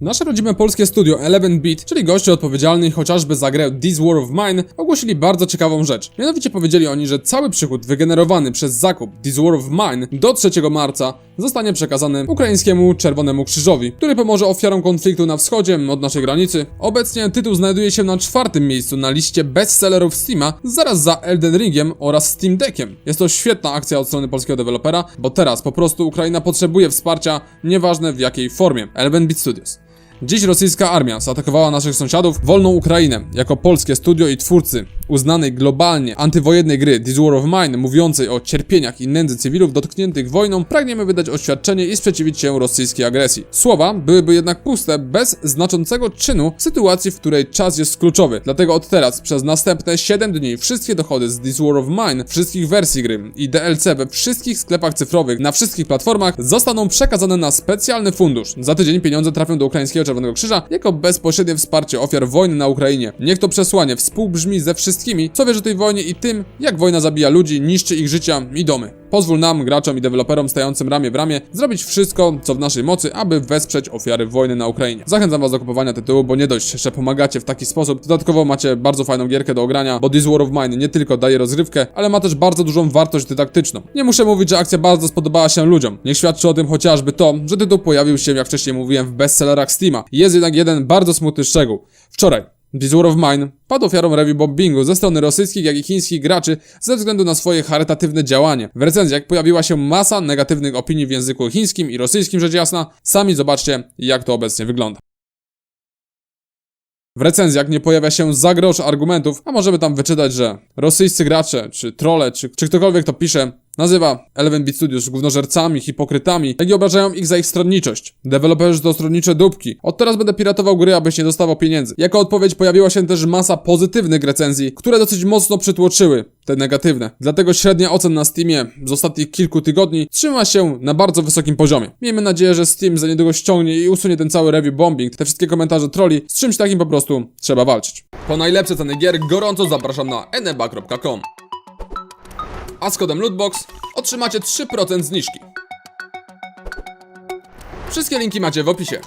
Nasze rodzime polskie studio 11-bit, czyli goście odpowiedzialni chociażby za grę This War of Mine, ogłosili bardzo ciekawą rzecz. Mianowicie powiedzieli oni, że cały przychód wygenerowany przez zakup This War of Mine do 3 marca zostanie przekazany ukraińskiemu Czerwonemu Krzyżowi, który pomoże ofiarom konfliktu na wschodzie od naszej granicy. Obecnie tytuł znajduje się na czwartym miejscu na liście bestsellerów Steama, zaraz za Elden Ringiem oraz Steam Deckiem. Jest to świetna akcja od strony polskiego dewelopera, bo teraz po prostu Ukraina potrzebuje wsparcia, nieważne w jakiej formie. 11-bit Studios. Dziś rosyjska armia zaatakowała naszych sąsiadów, wolną Ukrainę. Jako polskie studio i twórcy uznanej globalnie antywojennej gry This War of Mine, mówiącej o cierpieniach i nędzy cywilów dotkniętych wojną, pragniemy wydać oświadczenie i sprzeciwić się rosyjskiej agresji. Słowa byłyby jednak puste bez znaczącego czynu w sytuacji, w której czas jest kluczowy. Dlatego od teraz przez następne 7 dni wszystkie dochody z This War of Mine, wszystkich wersji gry i DLC we wszystkich sklepach cyfrowych na wszystkich platformach zostaną przekazane na specjalny fundusz. Za tydzień pieniądze trafią do Ukraińskiego Czerwonego Krzyża jako bezpośrednie wsparcie ofiar wojny na Ukrainie. Niech to przesłanie współbrzmi ze wszystkimi, co wierzy tej wojnie i tym, jak wojna zabija ludzi, niszczy ich życia i domy. Pozwól nam, graczom i deweloperom stojącym ramię w ramię, zrobić wszystko, co w naszej mocy, aby wesprzeć ofiary wojny na Ukrainie. Zachęcam was do kupowania tytułu, bo nie dość, że pomagacie w taki sposób, dodatkowo macie bardzo fajną gierkę do ogrania, bo This War of Mine nie tylko daje rozrywkę, ale ma też bardzo dużą wartość dydaktyczną. Nie muszę mówić, że akcja bardzo spodobała się ludziom. Niech świadczy o tym chociażby to, że tytuł pojawił się, jak wcześniej mówiłem, w bestsellerach Steama. Jest jednak jeden bardzo smutny szczegół. Wczoraj War of Mine padł ofiarą review bombingu ze strony rosyjskich, jak i chińskich graczy ze względu na swoje charytatywne działanie. W recenzjach pojawiła się masa negatywnych opinii w języku chińskim i rosyjskim, rzecz jasna. Sami zobaczcie, jak to obecnie wygląda. W recenzjach nie pojawia się za grosz argumentów, a możemy tam wyczytać, że rosyjscy gracze, czy trolle, czy, czy ktokolwiek to pisze, nazywa 11-bit Studios głównożercami, hipokrytami, jak i obrażają ich za ich stronniczość. Deweloperzy to stronnicze dupki. Od teraz będę piratował gry, abyś nie dostawał pieniędzy. Jako odpowiedź pojawiła się też masa pozytywnych recenzji, które dosyć mocno przytłoczyły te negatywne. Dlatego średnia ocen na Steamie z ostatnich kilku tygodni trzyma się na bardzo wysokim poziomie. Miejmy nadzieję, że Steam za niedługo ściągnie i usunie ten cały review bombing, te wszystkie komentarze trolli, z czymś takim po prostu trzeba walczyć. Po najlepsze ceny gier gorąco zapraszam na eneba.com a z kodem LOOTBOX otrzymacie 3% zniżki. Wszystkie linki macie w opisie.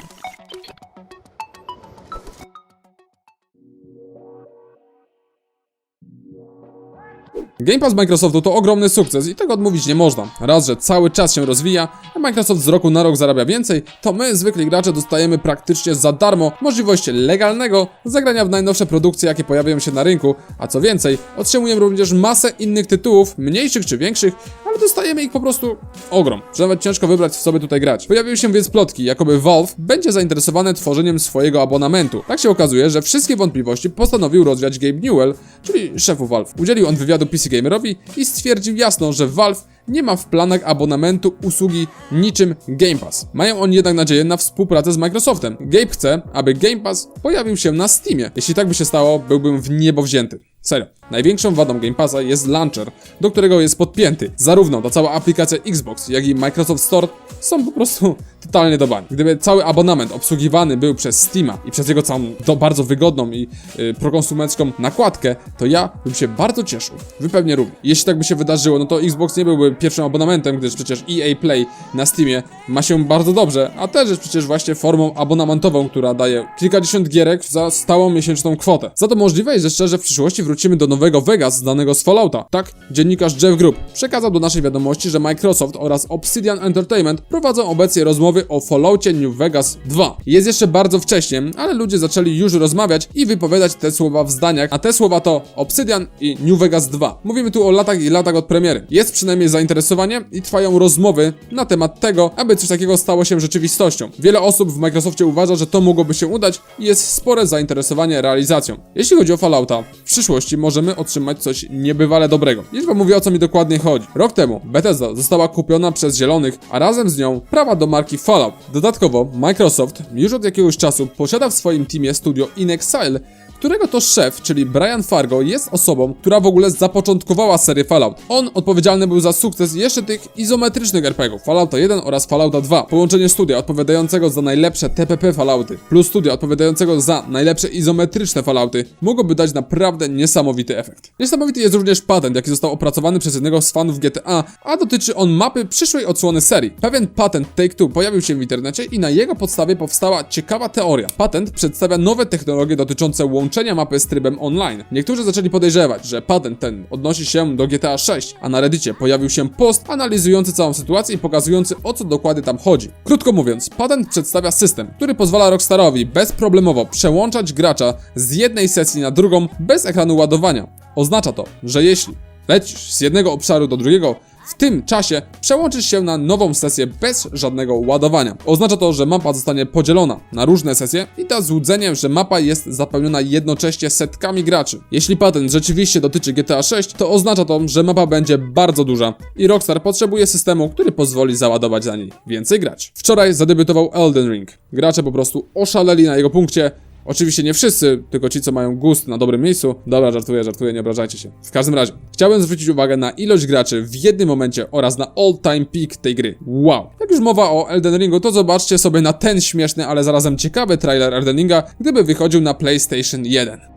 Game Pass Microsoftu to ogromny sukces i tego odmówić nie można. Raz, że cały czas się rozwija, a Microsoft z roku na rok zarabia więcej, to my, zwykli gracze, dostajemy praktycznie za darmo możliwość legalnego zagrania w najnowsze produkcje, jakie pojawiają się na rynku, a co więcej, otrzymujemy również masę innych tytułów, mniejszych czy większych, dostajemy ich po prostu ogrom, że nawet ciężko wybrać, w by tutaj grać. Pojawiły się więc plotki, jakoby Valve będzie zainteresowane tworzeniem swojego abonamentu. Tak się okazuje, że wszystkie wątpliwości postanowił rozwiać Gabe Newell, czyli szefu Valve. Udzielił on wywiadu PC Gamerowi i stwierdził jasno, że Valve nie ma w planach abonamentu usługi niczym Game Pass. Mają oni jednak nadzieję na współpracę z Microsoftem. Gabe chce, aby Game Pass pojawił się na Steamie. Jeśli tak by się stało, byłbym w niebo wzięty. Serio. Największą wadą Game Passa jest launcher, do którego jest podpięty. Zarówno ta cała aplikacja Xbox, jak i Microsoft Store są po prostu totalnie do bani. Gdyby cały abonament obsługiwany był przez Steama i przez jego całą bardzo wygodną i yy, prokonsumencką nakładkę, to ja bym się bardzo cieszył. Wy pewnie również. Jeśli tak by się wydarzyło, no to Xbox nie byłby pierwszym abonamentem, gdyż przecież EA Play na Steamie ma się bardzo dobrze, a też jest przecież właśnie formą abonamentową, która daje kilkadziesiąt gierek za stałą miesięczną kwotę. Za to możliwe jest że w przyszłości wrócimy do nowego Vegas znanego z Fallouta. Tak, dziennikarz Jeff Group przekazał do naszej wiadomości, że Microsoft oraz Obsidian Entertainment prowadzą obecnie rozmowy o Falloutie New Vegas 2. Jest jeszcze bardzo wcześnie, ale ludzie zaczęli już rozmawiać i wypowiadać te słowa w zdaniach, a te słowa to Obsidian i New Vegas 2. Mówimy tu o latach i latach od premiery. Jest przynajmniej zainteresowanie i trwają rozmowy na temat tego, aby coś takiego stało się rzeczywistością. Wiele osób w Microsoftie uważa, że to mogłoby się udać i jest spore zainteresowanie realizacją. Jeśli chodzi o Fallouta, w przyszłości możemy otrzymać coś niebywale dobrego. Już wam mówię o co mi dokładnie chodzi. Rok temu Bethesda została kupiona przez Zielonych, a razem z nią prawa do marki Fallout. Dodatkowo Microsoft już od jakiegoś czasu posiada w swoim teamie studio In Exile, którego to szef, czyli Brian Fargo, jest osobą, która w ogóle zapoczątkowała serię Fallout. On odpowiedzialny był za sukces jeszcze tych izometrycznych RPGów, Fallouta 1 oraz Fallouta 2. Połączenie studia odpowiadającego za najlepsze TPP Fallouty plus studia odpowiadającego za najlepsze izometryczne Fallouty mogłoby dać naprawdę niesamowity efekt. Niesamowity jest również patent, jaki został opracowany przez jednego z fanów GTA, a dotyczy on mapy przyszłej odsłony serii. Pewien patent Take-Two pojawił się w internecie i na jego podstawie powstała ciekawa teoria. Patent przedstawia nowe technologie dotyczące łączenia mapy z trybem online. Niektórzy zaczęli podejrzewać, że patent ten odnosi się do GTA 6, a na Reddicie pojawił się post analizujący całą sytuację i pokazujący o co dokładnie tam chodzi. Krótko mówiąc, patent przedstawia system, który pozwala Rockstarowi bezproblemowo przełączać gracza z jednej sesji na drugą bez ekranu ładowania. Oznacza to, że jeśli lecisz z jednego obszaru do drugiego, w tym czasie przełączysz się na nową sesję bez żadnego ładowania. Oznacza to, że mapa zostanie podzielona na różne sesje i da złudzenie, że mapa jest zapełniona jednocześnie setkami graczy. Jeśli patent rzeczywiście dotyczy GTA 6, to oznacza to, że mapa będzie bardzo duża i Rockstar potrzebuje systemu, który pozwoli załadować za niej więcej grać. Wczoraj zadebiutował Elden Ring. Gracze po prostu oszaleli na jego punkcie, Oczywiście nie wszyscy, tylko ci, co mają gust na dobrym miejscu. Dobra, żartuję, żartuję, nie obrażajcie się. W każdym razie, chciałbym zwrócić uwagę na ilość graczy w jednym momencie oraz na all-time peak tej gry. Wow! Jak już mowa o Elden Ringu, to zobaczcie sobie na ten śmieszny, ale zarazem ciekawy trailer Elden Ringa, gdyby wychodził na PlayStation 1.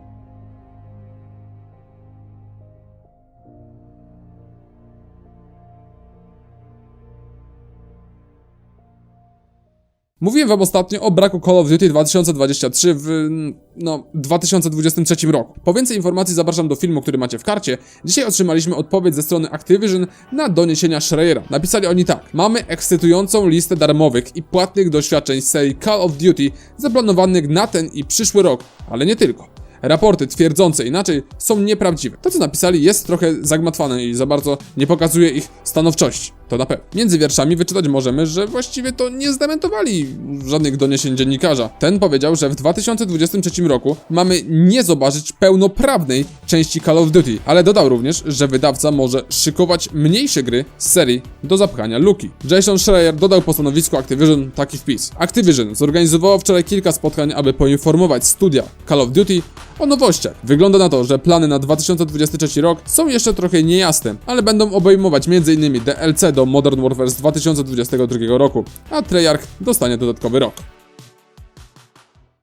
Mówiłem wam ostatnio o braku Call of Duty 2023 w, no, 2023 roku. Po więcej informacji zapraszam do filmu, który macie w karcie. Dzisiaj otrzymaliśmy odpowiedź ze strony Activision na doniesienia Schreiera. Napisali oni tak. Mamy ekscytującą listę darmowych i płatnych doświadczeń z serii Call of Duty zaplanowanych na ten i przyszły rok, ale nie tylko. Raporty twierdzące inaczej są nieprawdziwe. To, co napisali, jest trochę zagmatwane i za bardzo nie pokazuje ich stanowczości. To na pewno. Między wierszami wyczytać możemy, że właściwie to nie zdementowali żadnych doniesień dziennikarza. Ten powiedział, że w 2023 roku mamy nie zobaczyć pełnoprawnej części Call of Duty, ale dodał również, że wydawca może szykować mniejsze gry z serii do zapchania luki. Jason Schreier dodał po stanowisku Activision taki wpis. Activision zorganizowało wczoraj kilka spotkań, aby poinformować studia Call of Duty o nowościach. Wygląda na to, że plany na 2023 rok są jeszcze trochę niejasne, ale będą obejmować m.in. DLC do Modern Warfare z 2022 roku, a Treyarch dostanie dodatkowy rok.